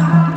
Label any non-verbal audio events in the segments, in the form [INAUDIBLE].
हे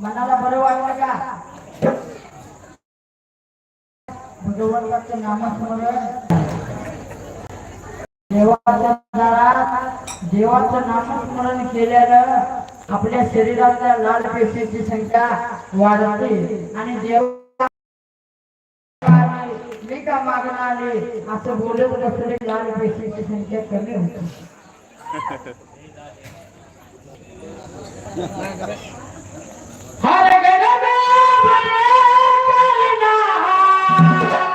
मनाला बरं वाटलं का? भगवंताचं नामस्मरण देवाच्या दारात देवाचं नामस्मरण केल्यानं आपल्या शरीरातल्या लाल पेशीची संख्या वाढते आणि देव मी का मागणं आले? असं बोलत बसले लाल पेशीची संख्या कमी होते. [LAUGHS]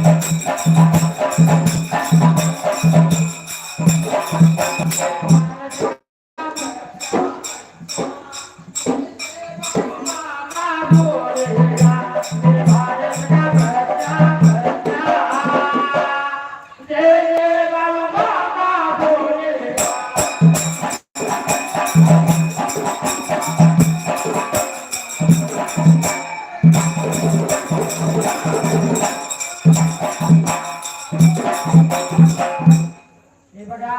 हे बघा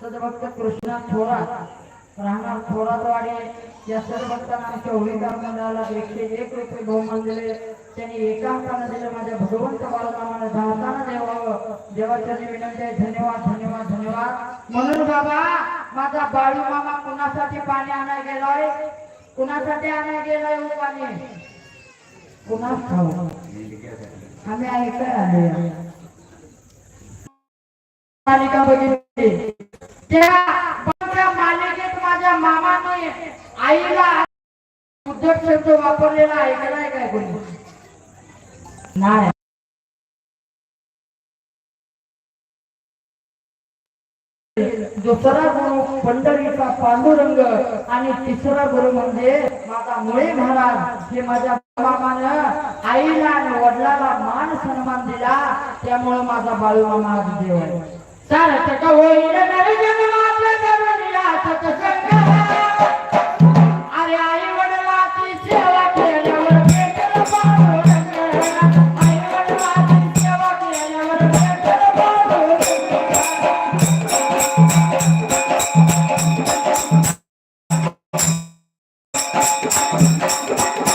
सदभक्त कृष्णा थोरात राहणार थोरातवाडी. या सदभक्तांना आमच्या मंडळाला एकशे एक रुपये बहुमान दिले. त्यांनी एका दिले माझ्या भगवंत बाळूमामाला दहाताना देवावं देवाच्या विनंती आहे धन्यवाद धन्यवाद धन्यवाद. म्हणून बाबा माझा बाळू मामा कुणासाठी पाणी आणाय गेलाय? कुणासाठी आणाय गेलाय हो पाणी? कुणास ठाऊक? आम्ही ऐकाय आले मालिका बघितली. त्या त्या मालिकेत माझ्या मामाने आईला उद्योग शब्द वापरलेला ऐकलाय काय कोणी? नाही. दुसरा गुरु पंढरीचा पांडुरंग आणि तिसरा गुरु म्हणजे माझा मुळे महाराज. हे माझ्या मामानं आईला आणि वडिलाला मान सन्मान दिला त्यामुळे माझा बाळूमामा आज देव आहे. Sara, se acabó y voy.